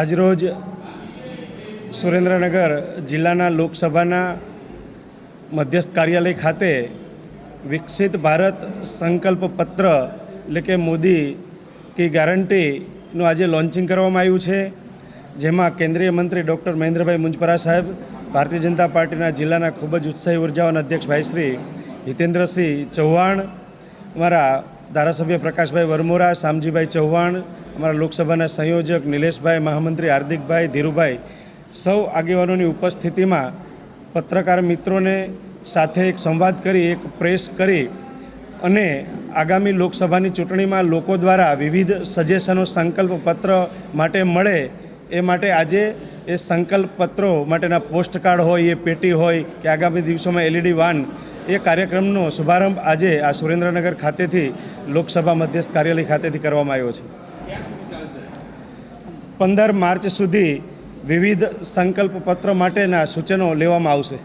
આજરોજ સુરેન્દ્રનગર જિલ્લાના લોકસભાના મધ્યસ્થ કાર્યાલય ખાતે વિકસિત ભારત સંકલ્પ પત્ર, એટલે કે મોદી કી ગેરંટીનું આજે લોન્ચિંગ કરવામાં આવ્યું છે. જેમાં કેન્દ્રીય મંત્રી ડૉક્ટર મહેન્દ્રભાઈ મુંજપરા સાહેબ, ભારતીય જનતા પાર્ટીના જિલ્લાના ખૂબ જ ઉત્સાહી ઉર્જાવાન અધ્યક્ષ ભાઈ શ્રી હિતેન્દ્રસિંહ ચૌહાણ, અમારા ધારાસભ્ય પ્રકાશભાઈ વરમોરા, શામજીભાઈ ચૌહાણ, અમારા લોકસભાના સંયોજક નિલેશભાઈ, મહામંત્રી હાર્દિકભાઈ, ધીરુભાઈ, સૌ આગેવાનોની ઉપસ્થિતિમાં પત્રકાર મિત્રોને સાથે એક સંવાદ કરી, એક પ્રેસ કરી અને આગામી લોકસભાની ચૂંટણીમાં લોકો દ્વારા વિવિધ સજેશનો સંકલ્પ પત્ર માટે મળે, એ માટે આજે એ સંકલ્પ પત્રો માટેના પોસ્ટકાર્ડ હોય, એ પેટી હોય કે આગામી દિવસોમાં એલઈડી વાન એ કાર્યક્રમનો શુભારંભ આજે આ સુરેન્દ્રનગર ખાતેથી લોકસભા મધ્યસ્થ કાર્યાલય ખાતેથી કરવામાં આવ્યો છે. પંદર માર્ચ સુધી વિવિધ સંકલ્પ પત્ર માટેના સૂચનો લેવામાં આવશે.